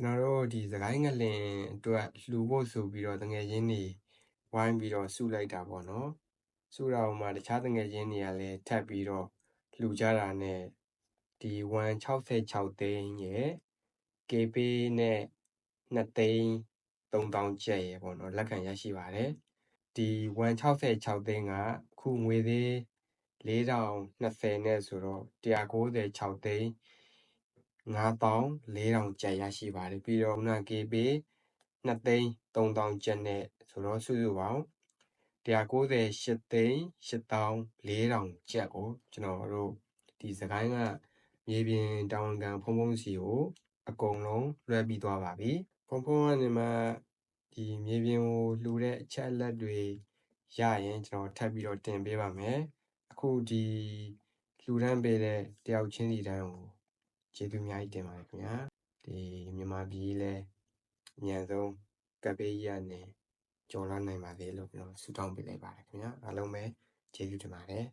ကျွန်တော်တို့ဒီစကိုင်းငလင်အတွက်လှူဖို့ဆိုပြီးတော့တငယ်ချင်းတွေဝိုင်းပြီးတော့စုလိုက်တာပေါ့နော်စုတာဟိုမှာတခြားတငယ်ချင်းတွေကလည်းထပ်ပြီးတော့လှူကြတာနဲ့ဒီ166သိန်းရဲ့ KB နဲ့2သိန်း3000ကျပ်ရဲ့ပေါ့နော်လက်ခံရရှိပါတယ်ဒီ166သိန်းကအခုငွေသေး4020နဲ့ဆိုတော့196သိန်း 9400ကျပ်ရရှိပါတယ်ပြီးတော့ခုန KB 2သိန်း3000ကျပ်နဲ့ဆိုတော့စုစုပေါင်း198သိန်း8400ကျပ်ကိုကျွန်တော်တို့ဒီစကိုင်းကမြေပြင်တောင်ကန်ဖုံဖုံစီကိုအကုန်လုံးလွှဲပြီးသွားပါပြီဖုံဖုံကနေမှဒီမြေပြင်ကိုလှူတဲ့အချက်အလက်တွေရရင်ကျွန်တော်ထပ်ပြီးတော့တင်ပေးပါမယ်အခုဒီလှူဒန်းပေးတဲ့တယောက်ချင်းစီတိုင်းကို ကျေးဇူးအများကြီးတင်ပါတယ်ခင်ဗျာဒီမြန်မာပြည်လဲအမြန်ဆုံးကပ်ပေးရနေကျော်လွှားနိုင်ပါသေးလို့ကျွန်တော်ဆုတောင်းပေးလိုက်ပါတယ်ခင်ဗျာအားလုံးပဲကျေးဇူးတင်ပါတယ်